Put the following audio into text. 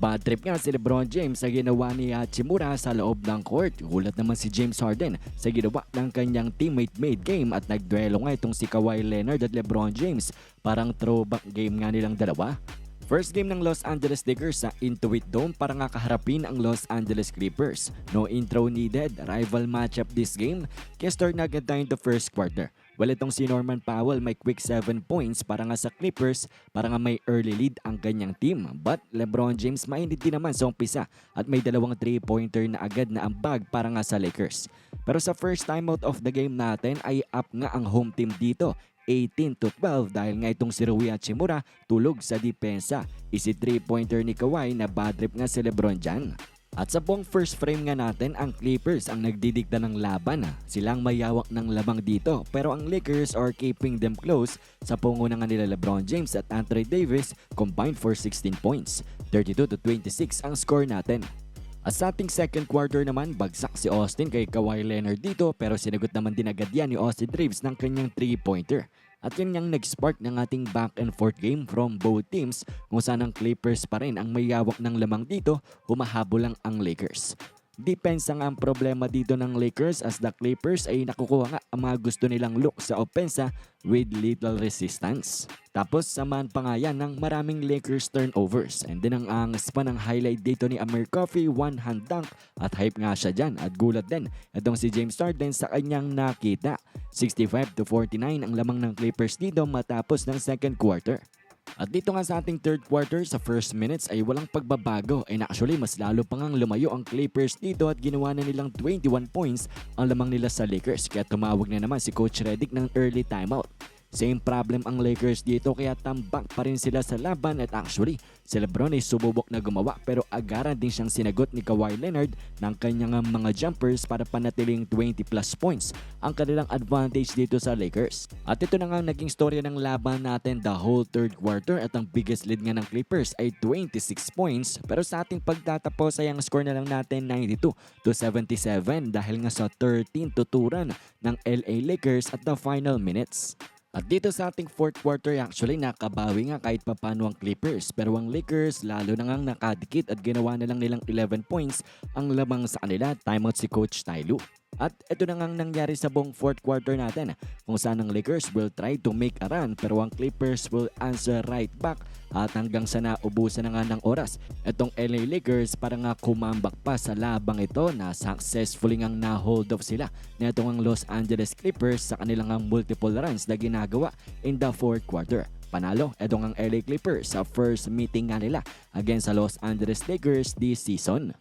Bad trip nga si Lebron James sa ginawa ni Hachimura sa loob ng court. Gulat naman si James Harden sa ginawa ng kanyang teammate made game at nagduelo nga itong si Kawhi Leonard at Lebron James. Parang throwback game nga nilang dalawa. First game ng Los Angeles Lakers sa Intuit Dome para nga kaharapin ang Los Angeles Clippers. No intro needed, rival matchup this game. Kaya start na agad tayo the first quarter. Well, itong si Norman Powell may quick 7 points para nga sa Clippers para nga may early lead ang kanyang team. But LeBron James mainit din naman sa umpisa at may dalawang 3-pointer na agad na ambag para nga sa Lakers. Pero sa first time out of the game natin ay up nga ang home team dito 18 to 12 dahil nga itong si Rui Hachimura tulog sa depensa. Isi 3-pointer ni Kawhi na bad trip nga si Lebron dyan. At sa buong first frame nga natin, ang Clippers ang nagdidikta ng laban. Silang mayawak ng labang dito pero ang Lakers are keeping them close sa punguna nga nila Lebron James at Anthony Davis combined for 16 points. 32 to 26 ang score natin. At sa ating second quarter naman, bagsak si Austin kay Kawhi Leonard dito pero sinagot naman din agad yan ni Austin Reeves ng kanyang 3-pointer. At yun yung nag-spark ng ating back and forth game from both teams kung saan ang Clippers pa rin ang may yawak ng lamang dito, humahabol lang ang Lakers. Depensa nga ang problema dito ng Lakers as the Clippers ay nakukuha nga ang mga gusto nilang look sa opensa with little resistance. Tapos samahan pa nga yan ng maraming Lakers turnovers and din ang angas pa ng highlight dito ni Amir Coffey one hand dunk at hype nga siya dyan at gulat din itong si James Harden sa kanyang nakita. 65 to 49 ang lamang ng Clippers dito matapos ng second quarter. At dito nga sa ating third quarter sa first minutes ay walang pagbabago and actually mas lalo pa ngang lumayo ang Clippers dito at ginawa na nilang 21 points ang lamang nila sa Lakers kaya tumawag na naman si Coach Redick ng early timeout. Same problem ang Lakers dito kaya tambak pa rin sila sa laban at actually si Lebron ay sububok na gumawa pero agaran din siyang sinagot ni Kawhi Leonard ng kanyang mga jumpers para panatiling 20 plus points ang kanilang advantage dito sa Lakers. At ito na nga ang naging storya ng laban natin the whole third quarter at ang biggest lead nga ng Clippers ay 26 points pero sa ating pagtatapos ay ang score na lang natin 92 to 77 dahil nga sa 13 tuturan ng LA Lakers at the final minutes. At dito sa ating fourth quarter actually nakabawi nga kahit papano ang Clippers pero ang Lakers lalo na ngang nakadikit at ginawa na lang nilang 11 points ang lamang sa kanila timeout si Coach Ty Lue. At ito na ngang nangyari sa buong fourth quarter natin kung saan ang Lakers will try to make a run pero ang Clippers will answer right back at hanggang sa naubusan na nga ng oras. Itong LA Lakers para nga kumambak pa sa labang ito na successfully ngang na-hold off sila na itong ang Los Angeles Clippers sa kanilang multiple runs na ginagawa in the fourth quarter. Panalo, itong ang LA Clippers sa first meeting nga nila against sa Los Angeles Lakers this season.